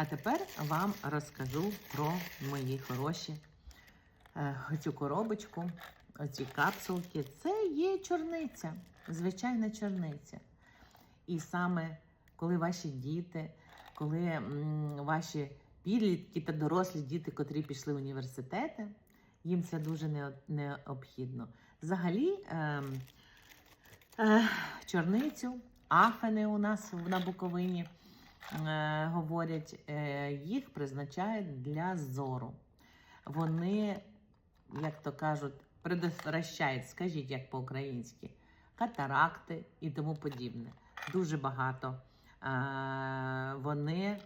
А тепер вам розкажу про мої хороші е, цю коробочку, оці капсулки. Це є чорниця, звичайна чорниця. І саме коли ваші діти, коли ваші підлітки та дорослі діти, котрі пішли в університети, їм це дуже необхідно. Взагалі, ем, е, чорницю, афени у нас на Буковині говорять, е, їх призначають для зору. Вони, як то кажуть, предотвращають, скажіть як по-українськи, катаракти і тому подібне. Дуже багато е, вони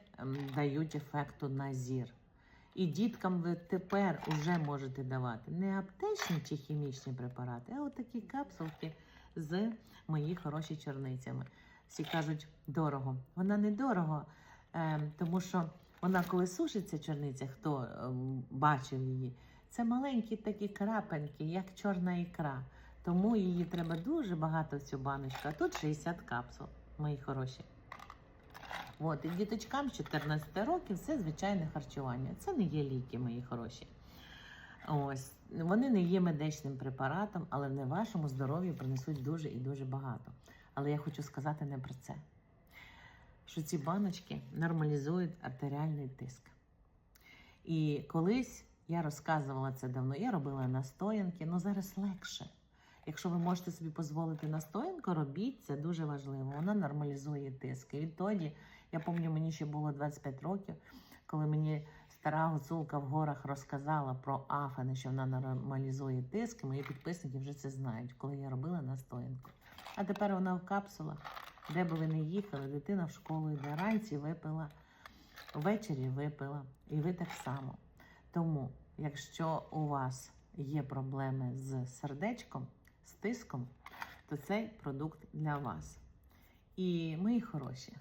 дають ефекту на зір. І діткам ви тепер вже можете давати не аптечні чи хімічні препарати, а отакі капсулки з мої хороші чорницями. Всі кажуть, дорого. Вона не дорого, е, тому що вона, коли сушиться чорниця, хто е, бачив її, це маленькі такі крапеньки, як чорна ікра. Тому її треба дуже багато в цю баночку. А тут 60 капсул, мої хороші. От, і діточкам з 14 років це звичайне харчування. Це не є ліки, мої хороші. Ось вони не є медичним препаратом, але не вашому здоров'ю принесуть дуже і дуже багато. Але я хочу сказати не про це. Що ці баночки нормалізують артеріальний тиск. І колись я розказувала це давно, я робила настоянки, але зараз легше. Якщо ви можете собі дозволити настоянку, робіть це дуже важливо. Вона нормалізує тиск. І відтоді, я пам'ятаю, мені ще було 25 років, коли мені стара гуцулка в горах розказала про афани, що вона нормалізує тиск. Мої підписники вже це знають, коли я робила настоянку. А тепер вона в капсулах, де би ви не їхали, дитина в школу йде ранці випила, ввечері випила, і ви так само. Тому, якщо у вас є проблеми з сердечком, з тиском, то цей продукт для вас. І мої хороші,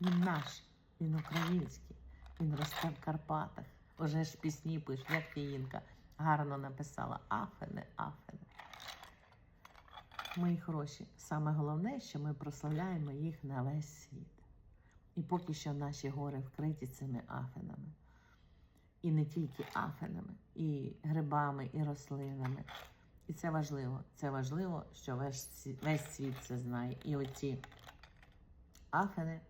він наш, він український, він росте в Карпатах. Уже ж пісні пишуть, як Фіїнка гарно написала Афене, Афене. Мої хороші, саме головне, що ми прославляємо їх на весь світ. І поки що наші гори вкриті цими афенами. І не тільки афенами, і грибами, і рослинами. І це важливо. Це важливо, що весь, світ це знає. І оці афени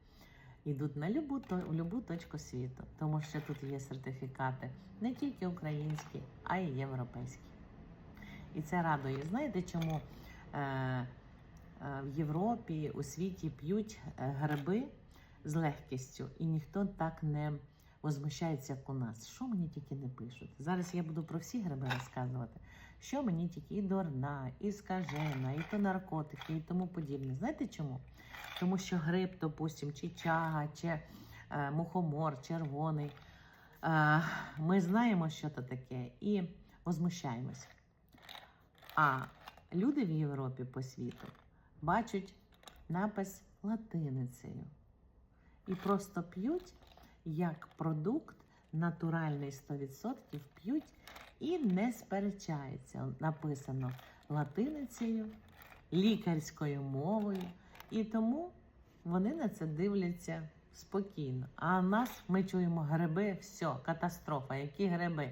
йдуть на любу, в любу точку світу, тому що тут є сертифікати не тільки українські, а й європейські. І це радує. Знаєте, чому в Європі, у світі п'ють е, гриби з легкістю, і ніхто так не возмущається, як у нас. Що мені тільки не пишуть? Зараз я буду про всі гриби розказувати. Що мені тільки і дурна, і скажена, і то наркотики, і тому подібне. Знаєте чому? Тому що гриб, допустим, чи чага, чи е, мухомор, червоний. Е, ми знаємо, що це таке, і возмущаємось. А люди в Європі по світу бачать напис латиницею і просто п'ють як продукт натуральний 100% п'ють і не сперечаються. Написано латиницею, лікарською мовою, і тому вони на це дивляться спокійно. А нас ми чуємо гриби, все, катастрофа, які гриби.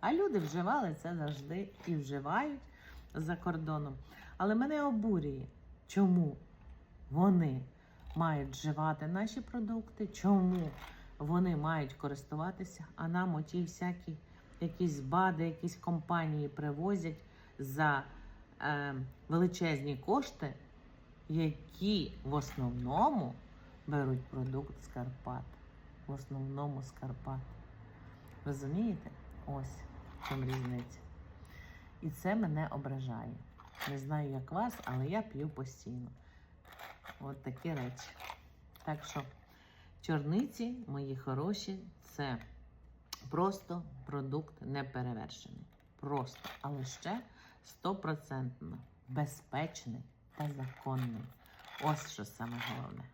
А люди вживали це завжди і вживають за кордоном. Але мене обурює, чому вони мають вживати наші продукти, чому вони мають користуватися, а нам оті всякі якісь БАДи, якісь компанії привозять за е, величезні кошти, які в основному беруть продукт з Карпат. В основному з Карпат. Розумієте? Ось чому різниця. І це мене ображає. Не знаю, як вас, але я п'ю постійно. От такі речі. Так що, чорниці, мої хороші, це просто продукт неперевершений. Просто, але ще стопроцентно безпечний та законний. Ось що саме головне.